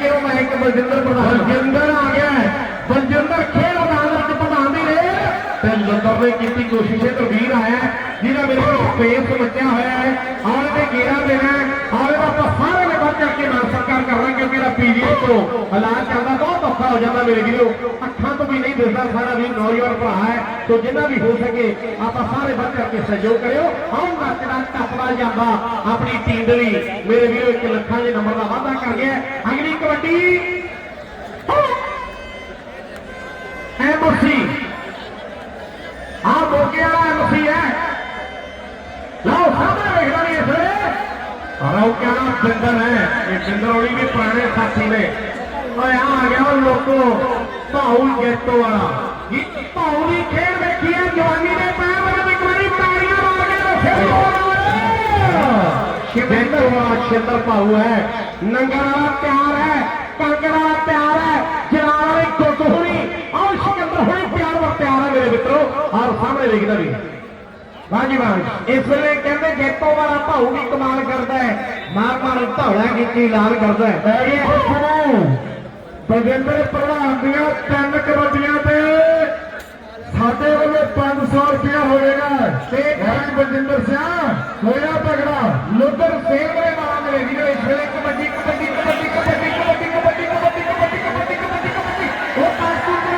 کہ میں ایک بلجندر پردھان بلجندر آ گیا ہے بلجندر کھیل عدالت پردھان بھی رہے تے نے کیتی کوشش تو ویر آیا ہے جنہیں میرے کو سپیس بچیا ہوا ہے اور تے گیرا دینا ہے اور آپ سارے میں بچ کر کے میں کر رہا کیونکہ میرا پی ڈی ایف کو حالات چاہتا بہت اوکھا ہو جاتا میرے لیے اٹھا تو بھی نہیں دستا سارا بھی نوجوان پڑھا ہے تو جنہ بھی ہو سکے آپ سارے بچ کر کے سہیوگ کرو آؤں گا تیرا ٹپ والا جانا اپنی ٹیم میرے بھی ایک لکھان کے نمبر کا وعدہ کر گیا کبڈی۔ ایم سی ہاں موکے والا ایم سی ہے لاؤ سامنے دیکھنا نہیں جی اس لیے چندر ہے؟ یہ چندروڑی بھی پرانے ساتھی نے۔ اور یہاں آ گیا لوگوں پاؤل گیٹو والا۔ جوانی نے بہتر چھتر پا ہوا ہے ننگا والا پیار ہے کانکر والا پیار ہے جناب والے گت ہونی اور سکندر ہونی پیار و پیار ہے میرے مترو اور سامنے لکھتا بھی ہاں جی ہاں اس ویلے کہتے جیتو والا پاؤ بھی کمال کرتا ہے مار مار دھوڑا کی لال کرتا ہے بجندر پروان دیا تین کبڈیاں ਸਾਡੇ ਵੱਲੋਂ 500 ਰੁਪਇਆ ਹੋਵੇਗਾ ਤੇ ਭਾਈ ਬਜਿੰਦਰ ਸਿੰਘ ਹੋਇਆ ਤਗੜਾ ਲੁੱਦਰ ਸੇਵ ਦੇ ਨਾਮ ਮੇਰੇ ਵੀਰੋ ਇਸ ਵੇਲੇ ਕਬੱਡੀ ਕਬੱਡੀ ਕਬੱਡੀ ਕਬੱਡੀ ਕਬੱਡੀ ਕਬੱਡੀ ਕਬੱਡੀ ਕਬੱਡੀ ਕਬੱਡੀ ਕਬੱਡੀ ਕਬੱਡੀ ਉਹ ਪਾਸੂ ਦੇ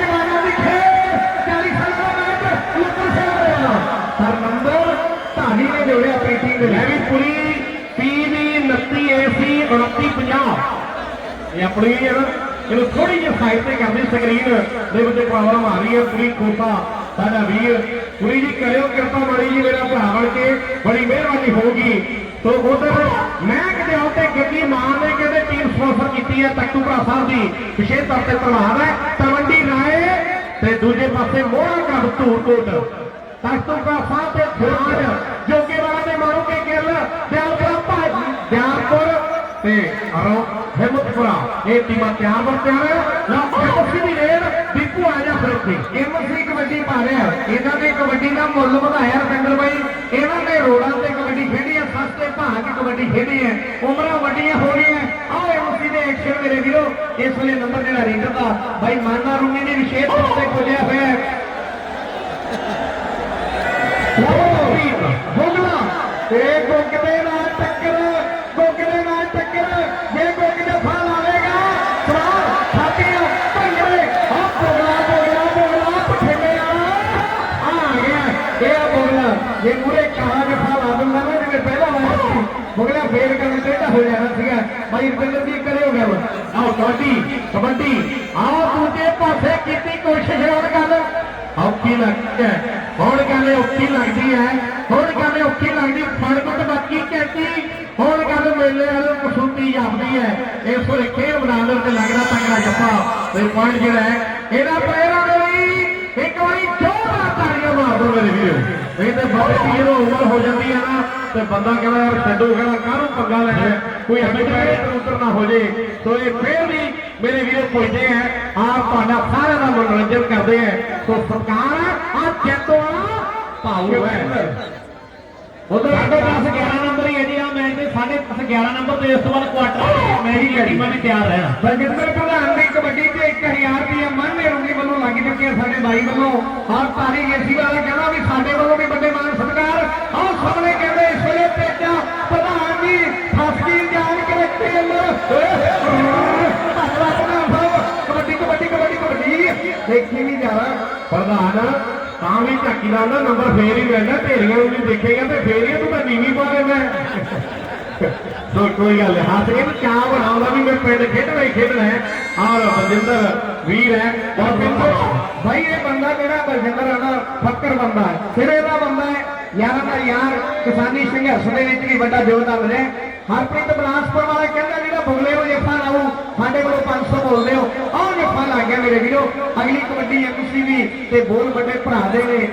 ਜਵਾਨਾਂ ਦੀ ਖੇਡ 40 ਸਾਲ ਦਾ ਮੈਚ ਲੁੱਦਰ ਸੇਵ ਦੇ ਨਾਮ ਹਰਮੰਦਰ ਧਾਨੀ ਨੇ ਜੋੜਿਆ ਆਪਣੀ ਟੀਮ ਦੇ ਮੈਂ ਵੀ ਪੂਰੀ ਪੀਵੀ 29 ਏਸੀ 2950 ਇਹ ਆਪਣੀ ਹੈ ਨਾ ਇਹਨੂੰ ਥੋੜੀ ਸਾਈਡ ਤੇ ਕਰਨੀ ਸਕਰੀਨ। ਦੇ ਵਿੱਚ ਪ੍ਰੋਬਲਮ ਆ ਰਹੀ ਹੈ ਪੂਰੀ ਕੋਸਾ ਸਾਡਾ ਵੀਰ, ਪੂਰੀ ਜੀ ਕਰਿਓ ਕਿਰਪਾ ਬੜੀ ਜੀ, ਮੇਰਾ ਭਰਾ ਬਣ ਕੇ। ਬੜੀ ਮਿਹਰਬਾਨੀ ਹੋਊਗੀ। ਤੋ ਉਧਰ ਮੈਂ ਕਿਤੇ ਉੱਤੇ ਗੱਡੀ ਮਾਨ ਨੇ ਕਹਿੰਦੇ ਟੀਮ ਸਪਾਂਸਰ ਕੀਤੀ ਹੈ ਤਖਤੂ ਭਰਾ ਸਾਹਿਬ ਦੀ। ਵਿਸ਼ੇਸ਼ ਤੌਰ ਤੇ ਪ੍ਰਭਾਵ ਹੈ। ਤਵੰਡੀ ਰਾਏ ਤੇ ਦੂਜੇ ਪਾਸੇ ਮੋਹਰਾ ਕੱਢ ਧੂਰ ਕੋਟ ਭਰਾ ਸਾਹਿਬ ਤੇ ਖਿਲਾੜ ਜੋਗੇ ਵਾਲਾ ਤੇ ਮਾਰੂ ਕੇ ਗਿੱਲ, ਦਿਆਲਪੁਰ, ਭਾਜੀ ਦਿਆਲਪੁਰ ਤੇ ਅਰੋ ਹਿੰਮਤਪੁਰਾ ਇਹ ਟੀਮਾਂ ਤਿਆਰ ਬਰ ਤਿਆਰ ਹੈ। ਦੀ ਰੇਡ। ਦੀਪੂ ਆ ਜਾ ਫਿਰ ਇੱਥੇ। ਐਮਸੀ ਕਬੱਡੀ ਪਾ ਰਿਹਾ ਇਹਨਾਂ ਨੇ ਕਬੱਡੀ ਦਾ ਮੁੱਲ ਵਧਾਇਆ ਰਵਿੰਦਰ ਬਾਈ। ਇਹਨਾਂ ਨੇ ਰੋਡਾਂ ਤੇ ਕਬੱਡੀ ਖੇਡੀ ਹੈ। ਸਸਤੇ ਭਾਅ ਦੀ ਕਬੱਡੀ ਖੇਡੀ ਹੈ। ਉਮਰਾਂ ਵੱਡੀਆਂ ਹੋ ਰਹੀਆਂ ਆਓ ਐਮਸੀ ਦੇ ਐਕਸ਼ਨ ਮੇਰੇ ਵੀਰੋ। ਇਸ ਵੇਲੇ ਨੰਬਰ ਜਿਹੜਾ ਰੀਡਰ ਦਾ, ਬਾਈ ਮਾਨਾ ਰੂਮੀ ਨੇ ਵਿਸ਼ੇਸ਼ ਤੌਰ ਤੇ ਖੋਲਿਆ ਹੋਇਆ ਹੈ। ਬੋਗਲਾ ਤੇ ਗੋਗਦੇ ਨਾਲ ਟੱਕਰ ਗੋਗਦੇ ਨਾਲ ਟੱਕਰ ਜੇ ਗੋਗ ਜਫਾ ਲਾਵੇਗਾ ਸਵਾਰ ਛਾਤੀਆਂ ਭੰਗੜੇ ਆ ਬੋਗਲਾ ਬੋਗਲਾ ਬੋਗਲਾ ਪਠੇਲੇ ਆ ਆ ਗਿਆ ਇਹ ਆ ਬੋਗਲਾ ਜੇ ਮੂਰੇ ਕਾਲਾ ਜਫਾ ਲਾ ਦਿੰਦਾ ਨਾ ਜਿਵੇਂ ਪਹਿਲਾ ਵਾਰ ਸੀ ਫੇਰ ਕਰਨ ਟੇਢਾ ਹੋ ਜਾਣਾ ਸੀਗਾ। ਭਾਈ ਰਵਿੰਦਰ ਜੀ ਕਰੇ ਹੋ ਆਓ, ਕਬੱਡੀ ਕਬੱਡੀ। ਆਓ, ਦੂਜੇ ਪਾਸੇ ਕੀਤੀ ਕੋਸ਼ਿਸ਼ ਹੋਰ ਗੱਲ। ਔਖੀ ਲੱਗਦੀ ਹੈ। ਹੁਣ ਗੱਲ ਔਖੀ ਲੱਗਦੀ ਹੈ। ਹੁਣ ਗੱਲ ਔਖੀ ਲੱਗਦੀ ਫੜ ਕੁੱਟ ਬਾਕੀ ਕਹਿੰਦੀ ਹੁਣ ਗੱਲ ਮੇਲੇ ਵਾਲੇ ਕਸੂਤੀ ਜਾਂਦੀ ਹੈ। ਇਸ ਵੇਲੇ ਖੇਡ ਮੈਦਾਨ ਤੇ ਲੱਗਦਾ ਤੰਗੜਾ ਜੱਫਾ। ਤੇ ਪੁਆਇੰਟ ਜਿਹੜਾ ਹੈ, ਇਹਦਾ ਪਲੇਅਰਾਂ ਤਾੜੀਆਂ ਮਾਰ ਦੋ ਮੇਰੇ ਵੀਰੋ। ਇਹ ਤੇ ਬਹੁਤ ਪੀਰ ਉਮਰ ਹੋ ਜਾਂਦੀ ਹੈ ਨਾ, ਤੇ ਬੰਦਾ ਕਹਿੰਦਾ ਯਾਰ ਛੱਡੋ, ਕਹਿੰਦਾ ਕਾਹਨੂੰ ਪੰਗਾ ਲੈਣਾ? ਕੋਈ ਹੱਥ ਪੈਰੇ ਤੇ ਉਤਰ ਨਾ ਹੋ ਜੇ। ਸੋ ਇਹ ਫੇਰ ਵੀ ਮੇਰੇ ਵੀਰੋ ਪੁੱਛਦੇ ਆ, ਆਪ ਤੁਹਾਡਾ ਸਾਰਿਆਂ ਦਾ ਮਨੋਰੰਜਨ ਕਰਦੇ ਆ। ਸੋ ਸਰਕਾਰ ਆ ਜੈਤੋ ਵਾਲਾ ਭਾਉ ਹੈ। ਉਧਰ ਸਾਡੇ 10 11 ਨੰਬਰ ਹੀ ਹੈ ਜੀ, ਆ ਮੈਚ ਦੇ ਸਾਡੇ 10 11 ਨੰਬਰ ਤੇ ਇਸ ਤੋਂ ਬਾਅਦ ਕੁਆਟਰ ਮੈਚ ਦੀ ਟੀਮਾਂ ਵੀ ਤਿਆਰ ਰਹਿਣਾ। ਬਲਜਿੰਦਰ ਪ੍ਰਧਾਨ ਦੀ ਕਬੱਡੀ ਤੇ 1000 ਰੁਪਏ ਮਨ ਰੁੰਗੀ ਵੱਲੋਂ ਲੱਗ ਚੁੱਕੇ ਆ ਸਾਡੇ ਬਾਈ ਵੱਲੋਂ ਔਰ ਤਾਰੀ ਏਸੀ ਵਾਲਾ ਕਹਿੰਦਾ ਵੀ ਸਾਡੇ ਵੱਲੋਂ ਵੀ ਵੱਡੇ ਮਾਨ ਸਤਿਕਾਰ। ਆਹ ਸਾਹਮਣੇ ਕਹਿੰਦੇ ਇਸ ਵੇਲੇ ਪੇਚਾ ਪ੍ਰਧਾਨ ਜੀ, ਫਸਕੀ ਜਾਣ ਕੇ ਤੇਲ ਕਬੱਡੀ ਕਬੱਡੀ ਕਬੱਡੀ ਕਬੱਡੀ। ਦੇਖੀ ਵੀ ਜਾਣਾ ਪ੍ਰਧਾਨ। ਤਾਂ ਵੀ ਝਾਕੀ ਦਾ ਨੰਬਰ ਫੇਰ ਹੀ ਮਿਲਦਾ, ਢੇਰੀਆਂ ਨੂੰ ਵੀ ਦੇਖੇਗਾ ਤੇ ਫੇਰ ਹੀ ਤੂੰ ਤਾਂ ਨੀਵੀਂ ਪਾ ਦੇਣਾ ਸੋ ਕੋਈ ਗੱਲ ਨਹੀਂ ਹੱਥ ਕੇ ਚਾਹ ਬਣਾਉਂਦਾ ਵੀ ਮੈਂ ਪਿੰਡ ਖੇਡਣਾ ਹੀ ਖੇਡਣਾ ਹੈ ਔਰ ਬਲਜਿੰਦਰ ਵੀਰ ਹੈ। ਔਰ ਬਿੰਦਰ ਭਾਈ ਇਹ ਬੰਦਾ ਜਿਹੜਾ ਬਲਜਿੰਦਰ ਆ ਨਾ ਫੱਕਰ ਬੰਦਾ ਹੈ। ਸਿਰੇ ਦਾ ਬੰਦਾ ਹੈ। ਯਾਰਾਂ ਦਾ ਯਾਰ, ਕਿਸਾਨੀ ਸੰਘਰਸ਼ ਦੇ ਵਿੱਚ ਵੀ ਵੱਡਾ ਯੋਗਦਾਨ ਰਿਹਾ। ਹਰਪ੍ਰੀਤ ਬਲਾਸਪੁਰ ਵਾਲਾ ਕਹਿੰਦਾ, ਜਿਹੜਾ ਬੁਗਲੇ ਨੂੰ ਜੱਫਾ ਲਾਉ ਸਾਡੇ ਕੋਲੋਂ 500 ਬੋਲਦੇ ਹੋ ਆਹ ਜੱਫਾ ਲੱਗ ਗਿਆ ਮੇਰੇ ਵੀਰੋ। ਅਗਲੀ ਕਬੱਡੀ ਐਮਸੀ ਵੀ ਤੇ ਬਹੁਤ ਵੱਡੇ ਭਰਾ ਦੇ ਨੇ।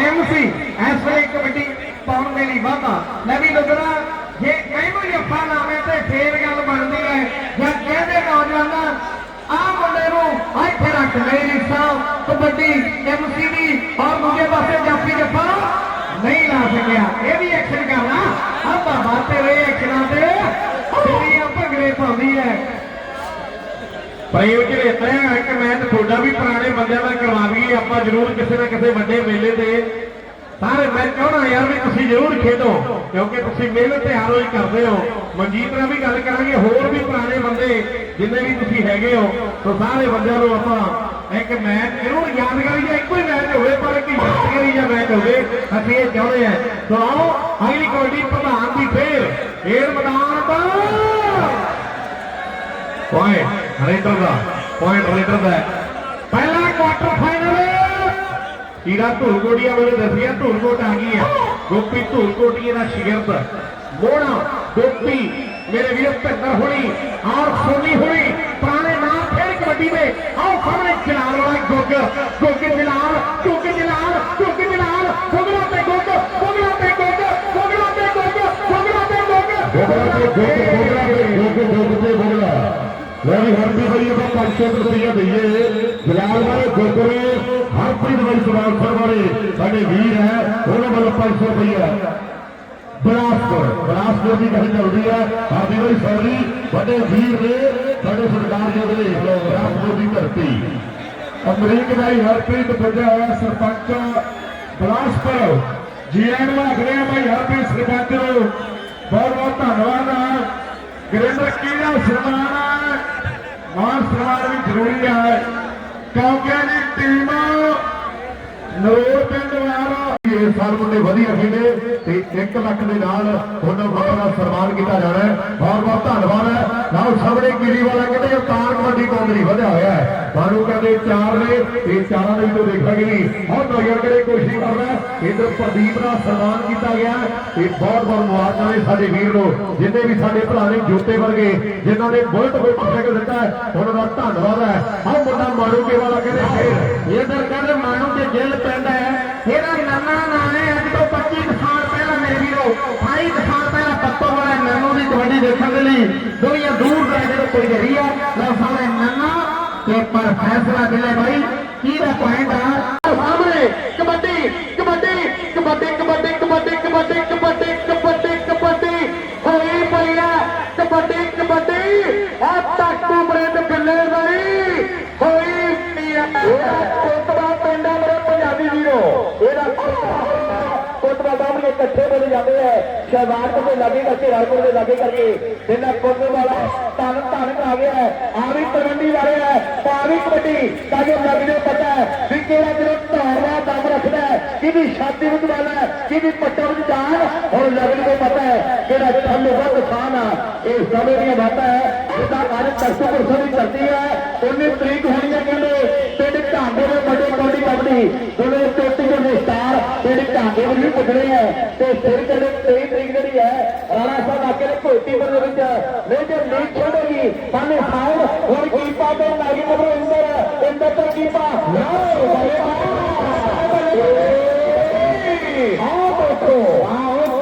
ਐਮਸੀ ਇਸ ਵੇਲੇ ਕਬੱਡੀ ਪਾਉਣ ਦੇ ਲਈ ਵਾਧਾ। ਮੈਂ ਵੀ ਲੱਗਣਾ ਜੇ ਇਹਨੂੰ ਜੱਫਾ ਲਾਵੇਂ ਤੇ ਫੇਰ ਗੱਲ ਬਣਦੀ ਹੈ। ਜਾਂ ਕਹਿੰਦੇ ਨੌਜਵਾਨਾਂ ਆ ਮੁੰਡੇ ਨੂੰ ਇੱਥੇ ਰੱਖ ਮੇਰੀ ਸਾਹਿਬ ਕਬੱਡੀ ਐਮਸੀ ਔਰ ਦੂਜੇ ਪਾਸੇ ਜਾਫੀ ਜੱਫਾ ਨਹੀਂ ਲਾ ਸਕਿਆ। ਇਹ ਵੀ ਐਕਸ਼ਨ ਕਰਨਾ ਆ ਬਾਬਾ ਤੇਰੇ ਐਕਸ਼ਨਾਂ ਤੇ ਤੇਰੀਆਂ ਪ੍ਰੇਮ ਚ ਰੇਤਿਆ ਇੱਕ ਮੈਚ ਤੁਹਾਡਾ ਵੀ ਪੁਰਾਣੇ ਬੰਦਿਆਂ ਦਾ ਕਰਵਾ ਦਈਏ। ਆਪਾਂ ਜ਼ਰੂਰ ਕਿਸੇ ਨਾ ਕਿਸੇ ਵੱਡੇ ਮੇਲੇ ਤੇ ਸਾਰੇ ਮੈਂ ਚਾਹਣਾ ਯਾਰ ਵੀ ਤੁਸੀਂ ਜ਼ਰੂਰ ਖੇਡੋ, ਕਿਉਂਕਿ ਤੁਸੀਂ ਮਿਹਨਤ ਤੇ ਹਰ ਰੋਜ਼ ਕਰਦੇ ਹੋ। ਮਨਜੀਤ ਨਾਲ ਵੀ ਗੱਲ ਕਰਾਂਗੇ, ਹੋਰ ਵੀ ਪੁਰਾਣੇ ਬੰਦੇ ਜਿੰਨੇ ਵੀ ਤੁਸੀਂ ਹੈਗੇ ਹੋ ਤਾਂ ਸਾਰੇ ਬੰਦਿਆਂ ਨੂੰ ਆਪਾਂ ਇੱਕ ਮੈਚ ਜ਼ਰੂਰ ਯਾਦਗਾਰੀ ਜਾਂ ਇੱਕੋ ਹੀ ਮੈਚ ਹੋਵੇ, ਪਰ ਇੱਕ ਯਾਦਗਾਰੀ ਜਾਂ ਮੈਚ ਹੋਵੇ, ਅਸੀਂ ਇਹ ਚਾਹੁੰਦੇ ਹਾਂ। ਸੋ ਆਓ, ਅਗਲੀ ਕਬੱਡੀ ਪ੍ਰਧਾਨ ਦੀ ਫੇਰ ਫੇਰ ਮੈਦਾਨ ਦਾ ਪੁਆਇੰਟ ਰੇਡਰ ਦਾ। ਪੁਆਇੰਟ ਰੇਡਰ ਦਾ। ਪਹਿਲਾ ਕੁਆਟਰ ਕੀੜਾ ਧੂਲਕੋਟੀਆ ਮੈਨੂੰ ਦੱਸਿਆ ਧੂਲਕੋਟ ਆ ਗਈ ਹੈ ਗੋਪੀ ਧੂਲਕੋਟੀਏ ਦਾ ਸ਼ਗਿਰਦ ਮੋਹਣਾ ਗੋਪੀ ਮੇਰੇ ਵੀਰ ਭਿੰਦਰ ਹੋਣੀ ਔਰ ਸੋਨੀ ਹੋਣੀ ਪੁਰਾਣੇ ਨਾਮ ਫੇਰ ਕਬੱਡੀ ਦੇ ਆਓ ਸਾਹਮਣੇ ਜਲਾਲ ਵਾਲਾ ਗੁੱਗ ਗੁੱਗ ਜਲਾਲ ਗੁੱਗ ਜਲਾਲ ਗੁੱਗ ਜਲਾਲ ਗੁੱਗਲਾ ਤੇ ਗੁੱਗ ਗੁੱਗਲਾ ਤੇ ਗੁੱਗ ਗੁੱਗਲਾ ਤੇ ਗੁੱਗ ਗੁੱਗਲਾ ਤੇ ਗੁੱਗ ਬੋਗਲਾ ਤੇ ਗੋਗ ਬੋਗਲਾ ਤੇ ਗੋਗ ਗੋਗ ਤੇ ਬੋਗਲਾ ਲੈ ਵੀ ਪ੍ਰਤੀਆ ਦਈਏ। ਜਲਾਲ ਵਾਲੇ ਗੁਰਪੁਰੇ ਹਰਪ੍ਰੀਤ ਵਾਲੀ ਸਵਾਲ ਸਰਵਾਰੇ ਸਾਡੇ ਵੀਰ ਹੈ, ਉਹਨਾਂ ਵੱਲੋਂ 500 ਰੁਪਇਆ ਬਰਾਸਪੁਰ ਬਰਾਸਪੁਰ ਦੀ ਗੱਲ ਚੱਲਦੀ ਹੈ। ਹਾਦੀ ਵਾਲੀ ਸੌਰੀ, ਵੱਡੇ ਵੀਰ ਨੇ ਸਾਡੇ ਸਰਕਾਰ ਦੇ ਵੇਲੇ ਬਰਾਸਪੁਰ ਦੀ ਧਰਤੀ। ਅਮਰੀਕ ਭਾਈ ਹਰਪ੍ਰੀਤ ਪੁੱਜਾ ਹੋਇਆ ਸਰਪੰਚ। ਬਰਾਸਪੁਰ ਜੀ ਐਨ ਵਾਖਰੇ ਭਾਈ ਹਰਪ੍ਰੀਤ ਸਰਪੰਚ ਬਹੁਤ ਬਹੁਤ ਧੰਨਵਾਦ ਗ੍ਰੇਸਰ ਕੀਰਾ ਸ਼ਰਮਾ ਮਾਨ ਸਨਮਾਨ ਵੀ ਜ਼ਰੂਰੀ ਹੈ ਕਿਉਂਕਿ ਜੀ ਟੀਮ ਨਰੋੜ ਪਿੰਡ ਵਾਲਾ। ਇਸ ਸਾਲ ਮੁੰਡੇ ਵਧੀਆ ਖੇਡੇ। ਤੇ 1 ਲੱਖ ਦੇ ਨਾਲ ਉਹਨਾਂ ਮੁੰਡਿਆਂ ਦਾ ਸਨਮਾਨ ਕੀਤਾ ਜਾਣਾ ਹੈ। ਬਹੁਤ ਬਹੁਤ ਧੰਨਵਾਦ ਹੈ। ਨਾਲ ਸਾਹਮਣੇ ਕੀੜੀ ਵਾਲਾ ਕਹਿੰਦੇ ਅਵਤਾਰ ਕਬੱਡੀ ਕੌਂਦਰੀ ਵਧਿਆ ਹੋਇਆ ਹੈ। ਸਾਨੂੰ ਕਹਿੰਦੇ ਚਾਰ ਨੇ, ਇਹ ਚਾਰਾਂ ਦੇ ਵਿੱਚੋਂ ਦੇਖਾਂਗੇ ਨਹੀਂ। ਬਹੁਤ ਵਧੀਆ ਕਿਹੜੇ ਕੋਸ਼ਿਸ਼ ਕਰਦਾ ਇਧਰ ਪ੍ਰਦੀਪ ਦਾ ਸਨਮਾਨ ਕੀਤਾ ਗਿਆ ਇਹ ਬਹੁਤ ਬਹੁਤ ਮੁਬਾਰਕਾਂ ਨੇ ਸਾਡੇ ਵੀਰ ਨੂੰ, ਜਿੰਨੇ ਵੀ ਸਾਡੇ ਭਰਾ ਨੇ ਜੋਤੇ ਵਰਗੇ, ਜਿਨ੍ਹਾਂ ਨੇ ਬੁਲਟ ਮੋਟਰਸਾਈਕਲ ਦਿੱਤਾ ਹੈ, ਉਹਨਾਂ ਦਾ ਧੰਨਵਾਦ ਹੈ। ਆਹ ਮੁੰਡਾ ਮਾਰੂਕੇ ਵਾਲਾ ਕਹਿੰਦੇ ਫੇਰ ਇਧਰ ਕਹਿੰਦੇ ਮਾਣੂ ਤੇ ਜੇਲ੍ਹ ਪੈਂਦਾ ਹੈ। ਇਹਦਾ ਨੰਨਾ ਨਾਂ ਹੈ ਅੱਜ ਤੋਂ ਮੇਰੇ ਵੀਰੋ 28 ਕੁ ਸਾਲ ਪਹਿਲਾਂ ਪੱਤੋ ਵਾਲਾ ਨੰਨੂ ਦੀ ਕਬੱਡੀ ਦੇਖਣ ਦੇ ਲਈ ਦੁਨੀਆ ਦੂਰ ਦਰਾਡੇ ਤੋਂ ਕੋਈ ਰਹੀ ਆ ਲਓ ਸਾਹਮਣੇ ਨੰਨਾ, ਤੇ ਪਰ ਫੈਸਲਾ ਦਿਲੇ ਭਾਈ ਕੀ ਦਾ ਪੁਆਇੰਟ ਆ? ਸਾਹਮਣੇ, ਕਬੱਡੀ ਕਬੱਡੀ ਕਬੱਡੀ ਕਬੱਡੀ ਕਬੱਡੀ ਕਬੱਡੀ ਕਬੱਡੀ ਕਬੱਡੀ ਕਬੱਡੀ, ਹੋਈ ਪਈ ਆ, ਕਬੱਡੀ ਕਬੱਡੀ, ਆ ਟਾਕੂ ਬ੍ਰਿੰਦ ਕਿੱਲੇ ਨਹੀਂ ਹੋਈ ਪਈ ਆ। ਕੋਟਵਾ ਪਿੰਡਾ ਮੇਰੇ ਪੰਜਾਬੀ ਵੀਰੋ, ਇਹਦਾ ਕੋਟਵਾ ਸਾਹਮਣੇ ਇਕੱਠੇ ਬੋਲੇ ਜਾਂਦੇ ਆ। ਸ਼ਹਿਬਾਜ਼ ਤੋਂ ਲੱਗੇ ਕਰਕੇ ਰਾਜਪੁਰ ਦੇ ਲਾਗੇ ਕਰਕੇ। ਇਹਨਾਂ ਕੋਟਵੇ ਵਾਲਾ ਤਨ ਧਨ ਆ ਗਿਆ ਆ ਵੀ ਤਲਵੰਡੀ ਵਾਲੇ ਹੈ ਆ ਵੀ ਕਬੱਡੀ। ਤਾਂ ਜੋ ਲੱਗ ਜੋ ਪਤਾ ਹੈ ਵੀ ਕਿਹੜਾ ਜਿਹੜਾ ਧਾਰਵਾ ਦਮ ਰੱਖਦਾ ਹੈ। ਕਿਹਦੀ ਛਾਤੀ ਵਿੱਚ ਵਾਲਾ ਹੈ, ਕਿਹਦੀ ਪੱਟਾਂ ਵਿੱਚ ਜਾਨ ਹੁਣ ਲੱਗ ਨੂੰ ਪਤਾ ਹੈ ਕਿਹੜਾ ਥੱਲੇ ਵੱਧ ਖਾਨ ਆ। ਇਹ ਸਮੇਂ ਦੀਆਂ ਬਾਤਾਂ ਹੈ। ਜਿਹਦਾ ਅੱਜ ਤਖਤੂਪੁਰ ਸਾਹਿਬ ਦੀ ਧਰਤੀ ਹੈ 19 ਤਰੀਕ ਹੋਣੀ ਹੈ ਕਹਿੰਦੇ, ਪਿੰਡ ਢਾਂਗੇ ਦੇ ਵੱਡੇ ਕਬੱਡੀ ਕਬੱਡੀ। ਦੋਵੇਂ ਚੋਟੀ ਜਿਹੜੇ ਢਾਂਗੇ ਵੱਲ ਵੀ ਪੁੱਜਣੇ ਆ ਤੇ ਸਿਰ ਤੇ 23 ਤਰੀਕ ਜਿਹੜੀ ਹੈ ਰਾਣਾ ਸਾਹਿਬ ਆਕੇ ਦੇ ਘੋਟੀ ਪਰ ਦੇ ਵਿੱਚ ਨਹੀਂ ਤੇ ਲੀਗ ਖੇਡੇਗੀ ਸਾਨੇ ਹਾਰ ਹੋਰ ਕੀਪਾ ਤੇ ਲਾਗੀ ਨੰਬਰ ਇੰਦਰ? ਇੰਦਰ ਤੋਂ ਕੀਪਾ ਲਾਓ ਬੱਲੇ ਆਓ ਦੋਸਤੋ। ਆਓ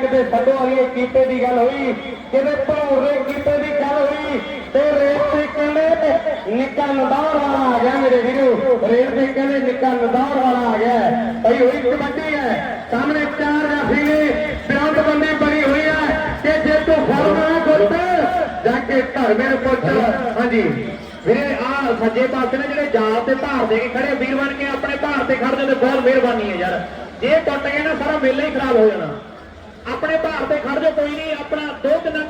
ਕਿਤੇ ਛੱਡੋ ਵਾਲੀ ਕੀਪੇ ਦੀ ਗੱਲ ਹੋਈ ਕਿਤੇ ਭੌਰੇ ਕੀਤੇ ਦੀ ਗੱਲ ਹੋਈ, ਤੇ ਰੇਲ ਤੇ ਕਹਿੰਦੇ ਨਿੱਕਾ ਨਦੌਰ ਵਾਲਾ ਆ ਗਿਆ ਮੇਰੇ ਵੀਰੋ। ਰੇਲ ਤੇ ਕਹਿੰਦੇ ਨਿੱਕਾ ਨਦੌਰ ਵਾਲਾ ਆ ਗਿਆ। ਭਈ ਹੋਈ ਕਬੱਡੀ ਹੈ। ਸਾਹਮਣੇ ਚਾਰ ਜਾਫੀ ਨੇ ਬਿਰੰਦ ਬੰਦੀ ਬਣੀ ਹੋਈ ਹੈ ਕਿ ਜੇ ਤੂੰ ਫੜਨਾ ਗੁੱਟ ਜਾ ਕੇ ਘਰ ਮੇਰੇ ਪੁੱਛ ਹਾਂਜੀ। ਵੀਰੇ, ਆ ਸੱਜੇ ਪਾਸੇ ਨੇ ਜਿਹੜੇ ਜਾਲ ਤੇ ਧਾਰ ਦੇ ਕੇ ਖੜੇ ਵੀਰ ਬਣ ਕੇ ਆਪਣੇ ਭਾਰ ਤੇ ਖੜਦੇ ਤੇ ਬਹੁਤ ਮਿਹਰਬਾਨੀ ਹੈ ਯਾਰ। ਜੇ ਟੁੱਟ ਗਏ ਨਾ, ਸਾਰਾ ਮੇਲਾ ਹੀ ਖਰਾਬ ਹੋ ਜਾਣਾ। ਆਪਣੇ ਭਾਰ ਤੇ ਖੜ ਜਾ ਕੋਈ ਨਹੀਂ ਆਪਣਾ ਦੋ ਤਿੰਨ